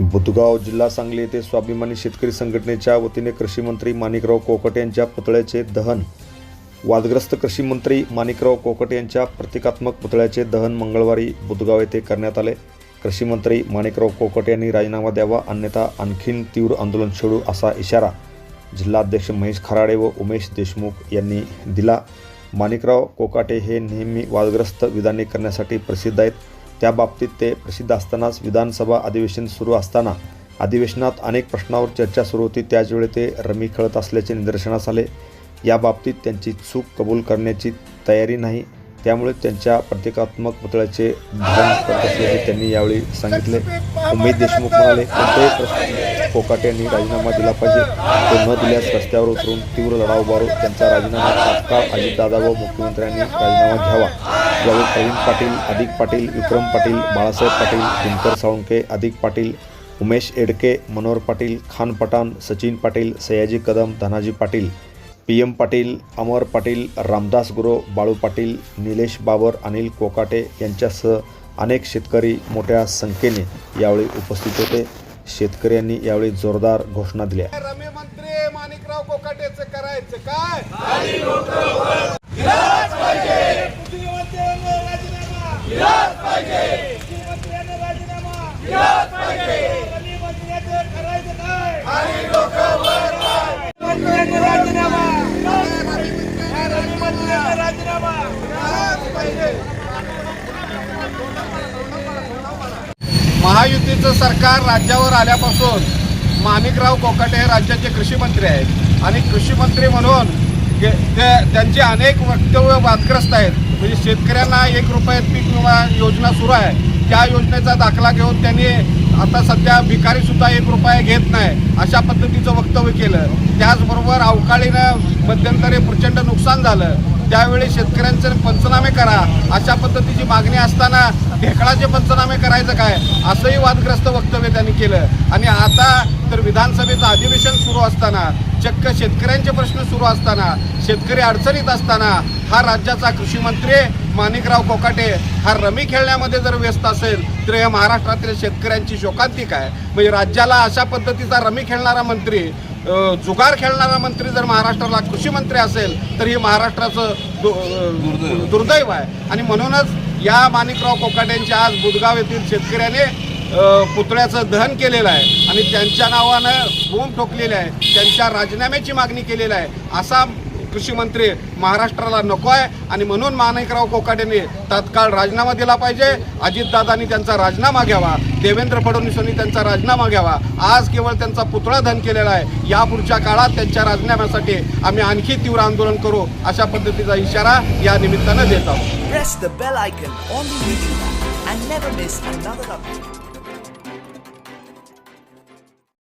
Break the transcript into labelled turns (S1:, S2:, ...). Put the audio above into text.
S1: बुधगाव जिल्हा सांगली येथे स्वाभिमानी शेतकरी संघटनेच्या वतीने कृषी मंत्री माणिकराव कोकट यांच्या पुतळ्याचे दहन. वादग्रस्त कृषी मंत्री माणिकराव कोकट यांच्या प्रतिकात्मक पुतळ्याचे दहन मंगळवारी बुधगाव येथे करण्यात आले. कृषी मंत्री माणिकराव कोकट यांनी राजीनामा द्यावा अन्यथा आणखीन तीव्र आंदोलन छेडू असा इशारा जिल्हाध्यक्ष महेश खराडे व उमेश देशमुख यांनी दिला. माणिकराव कोकाटे हे नेहमी वादग्रस्त विधाने करण्यासाठी प्रसिद्ध आहेत. त्या बाबतीत ते प्रसिद्ध असतानाच विधानसभा अधिवेशन सुरू असताना अधिवेशनात अनेक प्रश्नावर चर्चा सुरू होती. त्याचवेळी ते रमी खेळत असल्याचे निदर्शनास आले. याबाबतीत त्यांची चूक कबूल करण्याची तयारी नाही. त्यामुळे त्यांच्या प्रतिकात्मक पुतळ्याचे धारण करत असल्याचे त्यांनी यावेळी सांगितले. उमेश देशमुख म्हणाले कोणत्याही प्रश्न कोकाटे यांनी राजीनामा दिला पाहिजे. तो न दिल्यास रस्त्यावर उतरून तीव्र लढा उभारू त्यांचा राजीनामा तात्काळ अजितदादा व मुख्यमंत्र्यांनी राजीनामा घ्यावा. यावेळी प्रवीण पाटील अधिक पाटील विक्रम पाटील बाळासाहेब पाटील दिनकर साळुंके अधिक पाटील उमेश एडके मनोहर पाटील खान पठाण सचिन पाटील सयाजी कदम धनाजी पाटील पी एम पाटील अमर पाटील रामदास गुरो बाळू पाटील निलेश बाबर अनिल कोकाटे यांच्यासह अनेक शेतकरी मोठ्या संख्येने यावेळी उपस्थित होते. शेतकऱ्यांनी यावेळी जोरदार घोषणा दिल्या.
S2: माणिकराव कोकाटेचं करायचं काय? महायुतीचं सरकार राज्यावर आल्यापासून माणिकराव कोकाटे हे राज्याचे कृषी मंत्री आहेत. आणि कृषी मंत्री म्हणून गे- ते त्यांचे अनेक वक्तव्य वादग्रस्त आहेत. म्हणजे शेतकऱ्यांना एक रुपयात पीक विमा योजना सुरू आहे. त्या योजनेचा दाखला घेऊन त्यांनी आता सध्या भिकारीसुद्धा एक रुपया घेत नाही अशा पद्धतीचं वक्तव्य केलं. त्याचबरोबर अवकाळीनं मध्यंतरी प्रचंड नुकसान झालं. त्यावेळी शेतकऱ्यांचे पंचनामे करा अशा पद्धतीची मागणी असताना ढेकळाचे पंचनामे करायचं काय? असंही वादग्रस्त वक्तव्य त्यांनी केलं. आणि आता तर विधानसभेचं अधिवेशन सुरू असताना चक्क शेतकऱ्यांचे प्रश्न सुरू असताना शेतकरी अडचणीत असताना हा राज्याचा कृषी मंत्री माणिकराव कोकाटे हा रमी खेळण्यामध्ये जर व्यस्त असेल तर या महाराष्ट्रातील शेतकऱ्यांची शोकांतिक आहे. म्हणजे राज्याला अशा पद्धतीचा रमी खेळणारा मंत्री जुगार खेळणारा मंत्री जर महाराष्ट्राला कृषी मंत्री असेल तर हे महाराष्ट्राचं दुर्दैव. आहे. आणि म्हणूनच या माणिकराव कोकाटेंच्या आज बुधगाव येथील शेतकऱ्याने पुतळ्याचं दहन केलेलं आहे. आणि त्यांच्या नावानं बोंब ठोकलेले आहे. त्यांच्या राजीनाम्याची मागणी केलेली आहे. असा कृषी मंत्री महाराष्ट्राला नको आहे. आणि म्हणून माणिकराव कोकाटेने तात्काळ राजीनामा दिला पाहिजे. अजितदादांनी त्यांचा राजीनामा घ्यावा. देवेंद्र फडणवीसांनी त्यांचा राजीनामा घ्यावा. आज केवळ त्यांचा पुतळा धन केलेला आहे. यापुढच्या काळात त्यांच्या राजीनाम्यासाठी आम्ही आणखी तीव्र आंदोलन करू अशा पद्धतीचा इशारा या निमित्तानं देत आहोत.